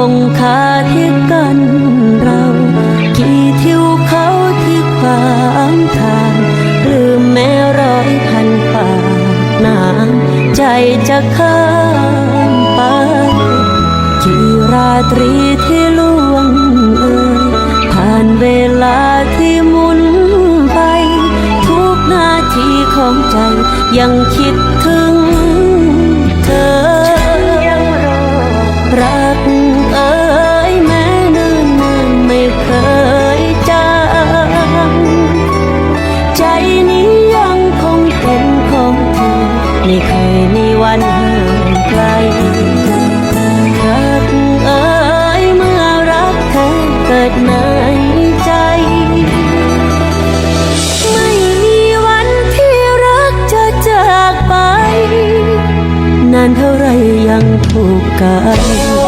คงคาที่กันเรา กี่ทิวเขาที่ขวางทางลืมแม้ร้อยพันปากน้ำใจจะข้ามไป กี่ราตรีที่ล่วงเลยผ่านเวลาที่หมุนไป ทุกนาทีของใจยังคิดถึงเธอยังรอรักานเท่าไรยังถูกกัน